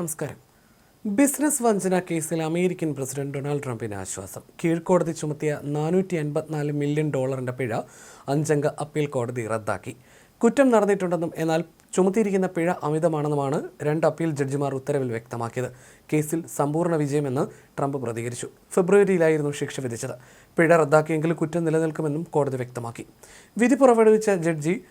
നമസ്കാരം. ബിസിനസ് വഞ്ചന കേസിൽ അമേരിക്കൻ പ്രസിഡന്റ് ഡൊണാൾഡ് ട്രംപിന് ആശ്വാസം. കീഴ്ക്കോടതി ചുമത്തിയ നാനൂറ്റി എൺപത്തിനാല് മില്യൺ ഡോളറിന്റെ പിഴ അഞ്ചംഗ അപ്പീൽ കോടതി റദ്ദാക്കി. കുറ്റം നടന്നിട്ടുണ്ടെന്നും എന്നാൽ ചുമത്തിയിരിക്കുന്ന പിഴ അമിതമാണെന്നുമാണ് രണ്ട് അപ്പീൽ ജഡ്ജിമാർ ഉത്തരവിൽ വ്യക്തമാക്കിയത്. കേസിൽ സമ്പൂർണ വിജയമെന്ന് ട്രംപ് പ്രതികരിച്ചു. ഫെബ്രുവരിയിലായിരുന്നു ശിക്ഷ വിധിച്ചത്. പിഴ റദ്ദാക്കിയെങ്കിലും കുറ്റം നിലനിൽക്കുമെന്നും കോടതി വ്യക്തമാക്കി. വിധി പുറപ്പെടുവിച്ച ജഡ്ജി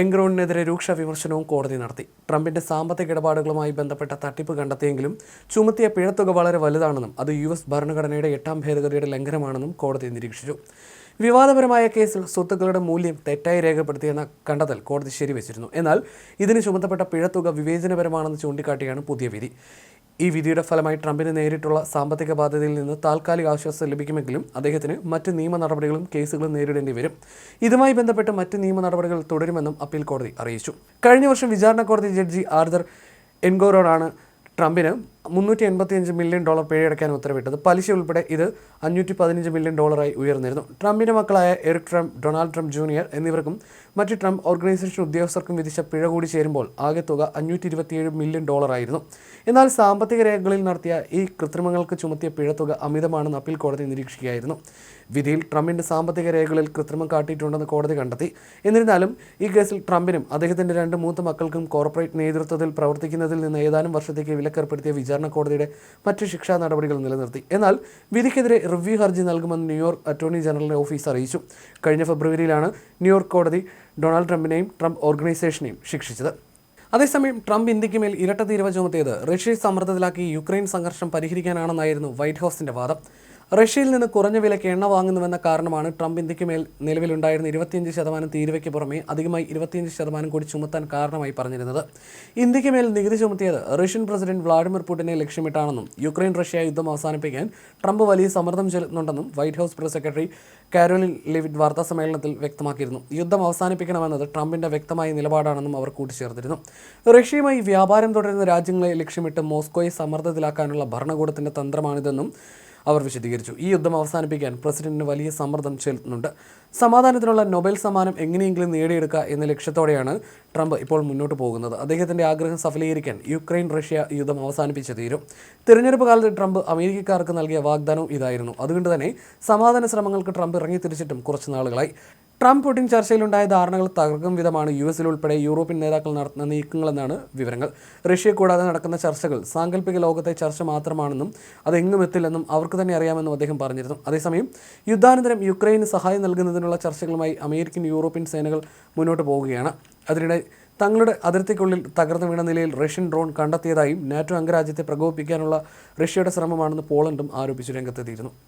എൻഗ്രോണിനെതിരെ രൂക്ഷ വിമർശനവും കോടതി നടത്തി. ട്രംപിന്റെ സാമ്പത്തിക ഇടപാടുകളുമായി ബന്ധപ്പെട്ട തട്ടിപ്പ് കണ്ടെത്തിയെങ്കിലും ചുമത്തിയ പിഴത്തുക വളരെ വലുതാണെന്നും അത് യു എസ് ഭരണഘടനയുടെ എട്ടാം ഭേദഗതിയുടെ ലംഘനമാണെന്നും കോടതി നിരീക്ഷിച്ചു. വിവാദപരമായ കേസിൽ സ്വത്തുക്കളുടെ മൂല്യം തെറ്റായി രേഖപ്പെടുത്തിയെന്ന കണ്ടെത്തൽ കോടതി ശരിവച്ചിരുന്നു. എന്നാൽ ഇതിന് ചുമത്തപ്പെട്ട പിഴത്തുക വിവേചനപരമാണെന്ന് ചൂണ്ടിക്കാട്ടിയാണ് പുതിയ വിധി. ഈ വിധിയുടെ ഫലമായി ട്രംപിന് നേരിട്ടുള്ള സാമ്പത്തിക ബാധ്യതയിൽ നിന്ന് താൽക്കാലിക ആശ്വാസം ലഭിക്കുമെങ്കിലും അദ്ദേഹത്തിന് മറ്റ് നിയമ നടപടികളും കേസുകളും നേരിടേണ്ടി വരും. ഇതുമായി ബന്ധപ്പെട്ട് മറ്റ് നിയമ നടപടികൾ തുടരുമെന്നും അപ്പീൽ കോടതി അറിയിച്ചു. കഴിഞ്ഞ വർഷം വിചാരണ കോടതി ജഡ്ജി ആർദർ എൻഗോറോഡാണ് ട്രംപിന് മുന്നൂറ്റി എൺപത്തിയഞ്ച് മില്യൺ ഡോളർ പിഴയടക്കാൻ ഉത്തരവിട്ടത്. പലിശ ഉൾപ്പെടെ ഇത് അഞ്ഞൂറ്റി പതിനഞ്ച് മില്യൺ ഡോളറായി ഉയർന്നിരുന്നു. ട്രംപിന്റെ മക്കളായ Eric Trump Donald Trump junior എന്നിവർക്കും മറ്റ് ട്രംപ് ഓർഗനൈസേഷൻ ഉദ്യോഗസ്ഥർക്കും വിധിച്ച പിഴ കൂടി ചേരുമ്പോൾ ആകെ തുക അഞ്ഞൂറ്റി ഇരുപത്തിയേഴ് മില്യൺ ഡോളറായിരുന്നു. എന്നാൽ സാമ്പത്തിക രേഖകളിൽ നടത്തിയ ഈ കൃത്രിമങ്ങൾക്ക് ചുമത്തിയ പിഴത്തുക അമിതമാണെന്ന് അപ്പീൽ കോടതി നിരീക്ഷിക്കുകയായിരുന്നു. വിധിയിൽ ട്രംപിന്റെ സാമ്പത്തിക രേഖകളിൽ കൃത്രിമം കാട്ടിയിട്ടുണ്ടെന്ന് കോടതി കണ്ടെത്തി. എന്നിരുന്നാലും ഈ കേസിൽ ട്രംപിനും അദ്ദേഹത്തിന്റെ രണ്ട് മൂത്ത മക്കൾക്കും കോർപ്പറേറ്റ് നേതൃത്വത്തിൽ പ്രവർത്തിക്കുന്നതിൽ നിന്ന് ഏതാനും വർഷത്തേക്ക് വിലക്കേർപ്പെടുത്തിയ വിചാരണ കോടതിയുടെ മറ്റ് ശിക്ഷാ നടപടികൾ നിലനിർത്തി. എന്നാൽ വിധിക്കെതിരെ റിവ്യൂ ഹർജി നൽകുമെന്ന് ന്യൂയോർക്ക് അറ്റോർണി ജനറലിന്റെ ഓഫീസ് അറിയിച്ചു. കഴിഞ്ഞ ഫെബ്രുവരിയിലാണ് ന്യൂയോർക്ക് കോടതി ഡൊണാൾഡ് ട്രംപിനെയും ട്രംപ് ഓർഗനൈസേഷനെയും ശിക്ഷിച്ചത്. അതേസമയം ട്രംപ് ഇന്ത്യയ്ക്ക് മേൽ ഇരട്ട തീരുവ ചുമത്തിയത് റഷ്യയെ സമ്മർദ്ദത്തിലാക്കി യുക്രൈൻ സംഘർഷം പരിഹരിക്കാനാണെന്നായിരുന്നു വൈറ്റ് ഹൗസിന്റെ വാദം. റഷ്യയിൽ നിന്ന് കുറഞ്ഞ വിലയ്ക്ക് എണ്ണ വാങ്ങുന്നുവെന്ന കാരണമാണ് ട്രംപ് ഇന്ത്യയ്ക്ക് മേൽ നിലവിലുണ്ടായിരുന്ന ഇരുപത്തിയഞ്ച് ശതമാനം തീരുവയ്ക്ക് പുറമെ അധികമായി ഇരുപത്തിയഞ്ച് ശതമാനം കൂടി ചുമത്താൻ കാരണമായി പറഞ്ഞിരുന്നത്. ഇന്ത്യയ്ക്ക് മേൽ നികുതി ചുമത്തിയത് റഷ്യൻ പ്രസിഡന്റ് വ്ളാഡിമിർ പുടിനെ ലക്ഷ്യമിട്ടാണെന്നും യുക്രൈൻ റഷ്യ യുദ്ധം അവസാനിപ്പിക്കാൻ ട്രംപ് വലിയ സമ്മർദ്ദം ചെലുത്തുന്നുണ്ടെന്നും White House press secretary Karoline Leavitt വാർത്താ സമ്മേളനത്തിൽ വ്യക്തമാക്കിയിരുന്നു. യുദ്ധം അവസാനിപ്പിക്കണമെന്നത് ട്രംപിന്റെ വ്യക്തമായ നിലപാടാണെന്നും അവർ കൂട്ടിച്ചേർത്തിരുന്നു. റഷ്യയുമായി വ്യാപാരം തുടരുന്ന രാജ്യങ്ങളെ ലക്ഷ്യമിട്ട് മോസ്കോയെ സമ്മർദ്ദത്തിലാക്കാനുള്ള ഭരണകൂടത്തിന്റെ തന്ത്രമാണിതെന്നും അവർ വിശദീകരിച്ചു. ഈ യുദ്ധം അവസാനിപ്പിക്കാൻ പ്രസിഡന്റിന് വലിയ സമ്മർദ്ദം ചെലുത്തുന്നുണ്ട്. സമാധാനത്തിനുള്ള നൊബേൽ സമ്മാനം എങ്ങനെയെങ്കിലും നേടിയെടുക്കുക എന്ന ലക്ഷ്യത്തോടെയാണ് ട്രംപ് ഇപ്പോൾ മുന്നോട്ട് പോകുന്നത്. അദ്ദേഹത്തിന്റെ ആഗ്രഹം സഫലീകരിക്കാൻ യുക്രൈൻ റഷ്യ യുദ്ധം അവസാനിപ്പിച്ച് തീരും. തിരഞ്ഞെടുപ്പ് കാലത്ത് ട്രംപ് അമേരിക്കക്കാർക്ക് നൽകിയ വാഗ്ദാനവും ഇതായിരുന്നു. അതുകൊണ്ട് തന്നെ സമാധാന ശ്രമങ്ങൾക്ക് ട്രംപ് ഇറങ്ങി തിരിച്ചിട്ടും കുറച്ച് നാളുകളായി. ട്രംപ് പുടിൻ ചർച്ചയിലുണ്ടായ ധാരണകൾ തകർക്കും വിധമാണ് യു എസിൽ ഉൾപ്പെടെ യൂറോപ്യൻ നേതാക്കൾ നടത്തുന്ന നീക്കങ്ങളെന്നാണ് വിവരങ്ങൾ. റഷ്യ കൂടാതെ നടക്കുന്ന ചർച്ചകൾ സാങ്കല്പിക ലോകത്തെ ചർച്ച മാത്രമാണെന്നും അതെങ്ങും എത്തില്ലെന്നും അവർക്ക് തന്നെ അറിയാമെന്നും അദ്ദേഹം പറഞ്ഞിരുന്നു. അതേസമയം യുദ്ധാനന്തരം യുക്രൈന് സഹായം നൽകുന്നതിനുള്ള ചർച്ചകളുമായി അമേരിക്കൻ യൂറോപ്യൻ സേനകൾ മുന്നോട്ട് പോവുകയാണ്. അതിനിടെ തങ്ങളുടെ അതിർത്തിക്കുള്ളിൽ തകർന്നു വീണ നിലയിൽ റഷ്യൻ ഡ്രോൺ കണ്ടെത്തിയതായും നാറ്റോ അംഗരാജ്യത്തെ പ്രകോപിപ്പിക്കാനുള്ള റഷ്യയുടെ ശ്രമമാണെന്ന് പോളണ്ടും ആരോപിച്ചു രംഗത്തെത്തിയിരുന്നു.